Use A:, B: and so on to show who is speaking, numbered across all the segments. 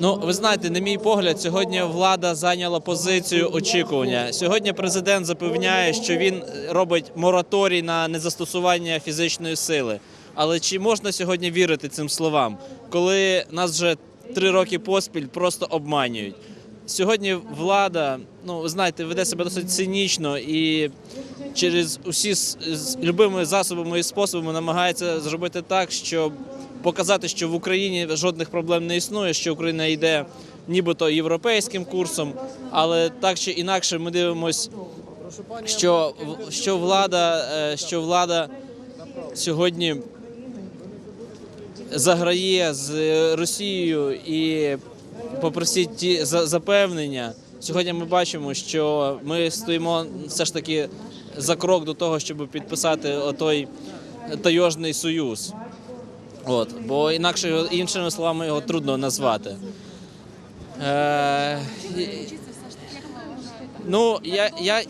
A: Ну, ви знаєте, на мій погляд, сьогодні влада зайняла позицію очікування. Сьогодні президент запевняє, що він робить мораторій на незастосування фізичної сили. Але чи можна сьогодні вірити цим словам, коли нас вже три роки поспіль просто обманюють? Сьогодні влада, ну ви знаєте, веде себе досить цинічно і через усі з, любими засобами і способами намагається зробити так, щоб показати, що в Україні жодних проблем не існує, що Україна йде нібито європейським курсом, але так чи інакше ми дивимося, що, що влада, е, що влада сьогодні заграє з Росією і попросить ті запевнення. Сьогодні ми бачимо, що ми стоїмо все ж таки за крок до того, щоб підписати отой тайожний союз. От, бо інакше іншими словами його трудно назвати. Е, Ну, я, я,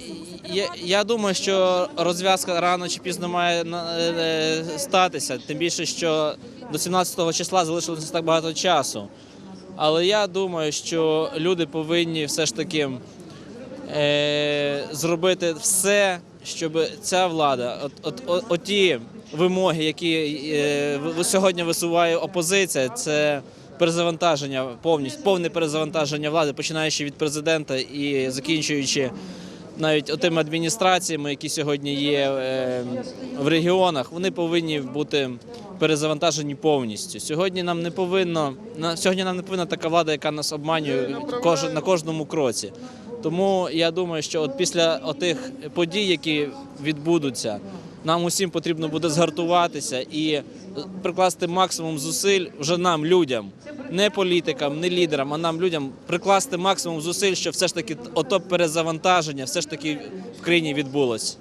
A: я, я думаю, що розв'язка рано чи пізно має е, статися, тим більше, що до 17 числа залишилося так багато часу. Але я думаю, що люди повинні все ж таки е, зробити все, щоб ця влада, от, от, от, оті вимоги, які е, сьогодні висуває опозиція, це перезавантаження, повністю повне перезавантаження влади, починаючи від президента і закінчуючи навіть тими адміністраціями, які сьогодні є е, в регіонах, вони повинні бути перезавантажені повністю. Сьогодні нам не повинно на сьогодні нам не повинна така влада, яка нас обманює кож, на кожному кроці. Тому я думаю, що от після отих подій, які відбудуться, нам усім потрібно буде згартуватися і прикласти максимум зусиль вже нам, людям, не політикам, не лідерам, а нам, людям, прикласти максимум зусиль, щоб все ж таки ото перезавантаження все ж таки в країні відбулось.